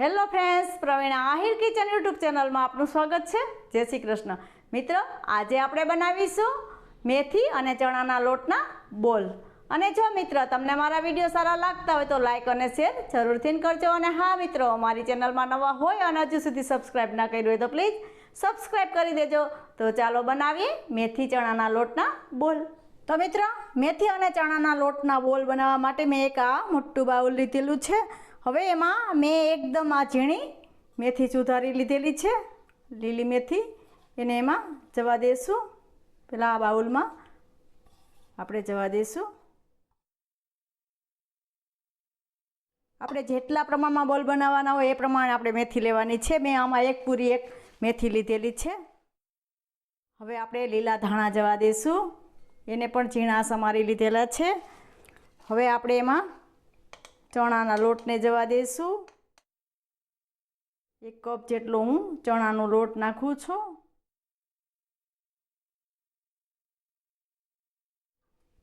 Hello friends, Pravina Ahir kitchen YouTube ચેનલમાં આપનું સ્વાગત છે. જય શ્રી કૃષ્ણ. મિત્ર, આજે આપણે બનાવીશું મેથી અને ચણાના લોટના બોલ. અને જો મિત્ર, તમને મારા વીડિયો સારા લાગતા હોય તો લાઇક અને શેર જરૂરથી કરજો. અને હા, મિત્રો મારી ચેનલમાં નવા હોય અને હજુ સુધી સબસ્ક્રાઈબ ના કર્યું હોય તો પ્લીઝ સબસ્ક્રાઈબ કરી દેજો. તો ચાલો બનાવીએ મેથી ચણાના લોટના બોલ. તો મિત્ર, મેથી અને ચણાના લોટના બોલ બનાવવા માટે મેં એક આ મોટું બાઉલ લીધેલું છે. હવે એમાં મેં એકદમ આ ઝીણી મેથી સુધારી લીધેલી છે, લીલી મેથી. એને એમાં જવા દઈશું પેલા આ બાઉલમાં આપણે જવા દઈશું આપણે જેટલા પ્રમાણમાં બોલ બનાવવાના હોય એ પ્રમાણે આપણે મેથી લેવાની છે. મેં આમાં એક પૂરી એક મેથી લીધેલી છે. હવે આપણે લીલા ધાણા જવા દઈશું એને પણ ઝીણા સમારી લીધેલા છે. હવે આપણે એમાં ચણાના લોટને જવા દઈશું એક કપ જેટલો હું ચણાનો લોટ નાખું છું.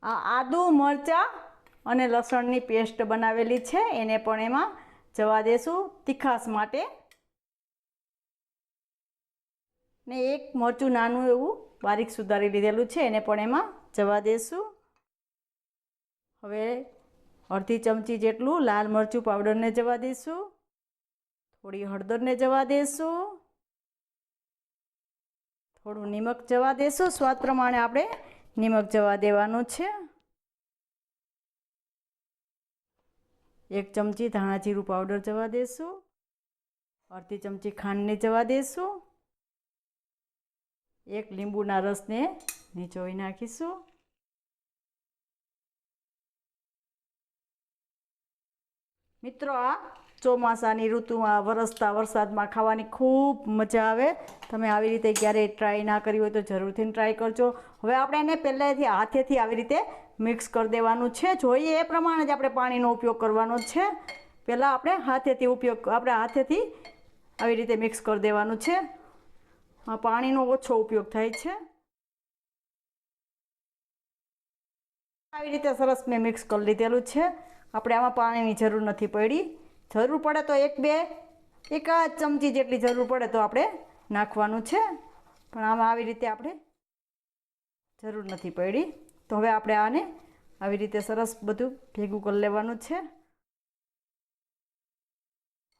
આ આદુ, મરચાં અને લસણની પેસ્ટ બનાવેલી છે, એને પણ એમાં જવા દેશું તીખાસ માટે. ને એક મરચું નાનું એવું બારીક સુધારી લીધેલું છે, એને પણ એમાં જવા દેશું. હવે અડધી ચમચી જેટલું લાલ મરચું પાવડરને જવા દઈશું થોડી હળદરને જવા દઈશું થોડું નિમક જવા દઈશું સ્વાદ પ્રમાણે આપણે નિમક જવા દેવાનું છે. એક ચમચી ધાણા જીરું પાવડર જવા દઈશું અડધી ચમચી ખાંડને જવા દઈશું એક લીંબુના રસને નીચોવી નાખીશું. મિત્રો, આ ચોમાસાની ઋતુમાં વરસતા વરસાદમાં ખાવાની ખૂબ મજા આવે. તમે આવી રીતે ક્યારેય ટ્રાય ના કરી હોય તો જરૂરથી ટ્રાય કરજો. હવે આપણે એને પહેલાંથી હાથેથી આવી રીતે મિક્સ કરી દેવાનું છે. જોઈએ એ પ્રમાણે જ આપણે પાણીનો ઉપયોગ કરવાનો છે. પહેલાં આપણે હાથેથી ઉપયોગ, આપણે હાથેથી આવી રીતે મિક્સ કરી દેવાનું છે. પાણીનો ઓછો ઉપયોગ થાય છે. આવી રીતે સરસ મેં મિક્સ કરી લીધેલું છે. આપણે આમાં પાણીની જરૂર નથી પડી. જરૂર પડે તો એક બે એકાદ ચમચી જેટલી જરૂર પડે તો આપણે નાખવાનું છે. પણ આમાં આવી રીતે આપણે જરૂર નથી પડી. તો હવે આપણે આને આવી રીતે સરસ બધું ભેગું કરી લેવાનું છે.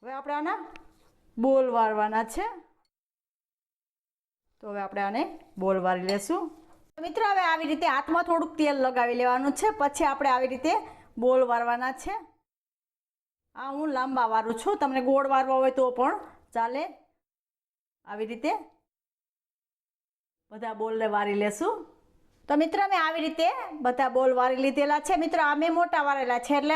હવે આપણે આના બોલ વાળવાના છે. તો હવે આપણે આને બોલ વાળી લેશું. મિત્રો, હવે આવી રીતે હાથમાં થોડુંક તેલ લગાવી લેવાનું છે. પછી આપણે આવી રીતે બોલ વારવાના છે? આ હું લાંબા વારું છું, તમને ગોળ વારવા હોય તો પણ ચાલે. આવી રીતે બધા બોલને વારી લેશું. તો મિત્ર મેં આવી રીતે બધા બોલ વારી લીધેલા છે. મિત્રો આ મેં મોટા વારેલા છે એટલે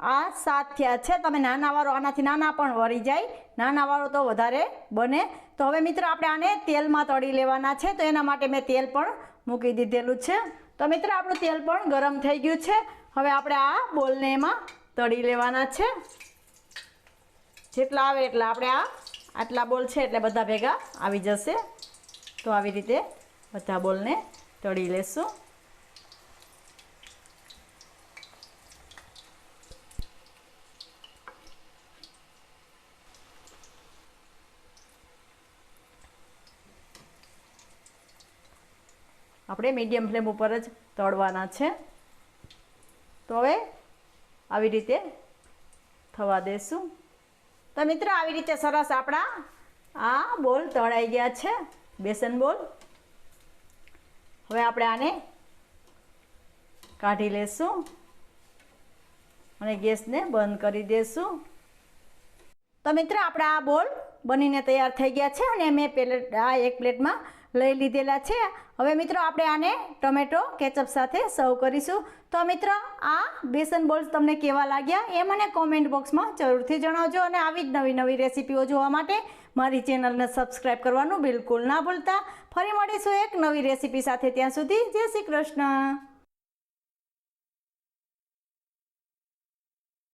આ સાત થયા છે. તમે નાના વાળો, આનાથી નાના પણ વળી જાય. નાના વાળો તો વધારે બને. તો હવે મિત્રો, આપણે આને તેલમાં તળી લેવાના છે. તો એના માટે મેં તેલ પણ મૂકી દીધેલું છે. તો મિત્રો, આપણું તેલ પણ ગરમ થઈ ગયું છે. હવે આપણે આ બોલને એમાં તળી લેવાના છે. જેટલા આવે એટલા આપણે આ આટલા બોલ છે એટલે બધા ભેગા આવી જશે. તો આવી રીતે બધા બોલને તળી લેશું. આપણે મીડિયમ ફ્લેમ ઉપર જ તળવાના છે. તો હવે આવી રીતે થવા દેશું. તો મિત્રો, આવી રીતે સરસ આપણા આ બોલ તળાઈ ગયા છે, બેસન બોલ. હવે આપણે આને કાઢી લેશું અને ગેસને બંધ કરી દઈશું તો મિત્રો, આપણા આ બોલ બનીને તૈયાર થઈ ગયા છે અને મેં પેલે આ એક પ્લેટમાં લઈ લીધેલા છે. હવે મિત્રો આપણે આને ટમેટો, કેચઅપ સાથે સર્વ કરીશું. તો મિત્રો, આ બેસન બોલ્સ તમને કેવા લાગ્યા એ મને કોમેન્ટ બોક્સમાં જરૂરથી જણાવજો અને આવી જ નવી નવી રેસીપીઓ જોવા માટે મારી ચેનલને સબસ્ક્રાઈબ કરવાનું બિલકુલ ના ભૂલતા. ફરી મળીશું એક નવી રેસીપી સાથે ત્યાં સુધી. જય શ્રી કૃષ્ણ.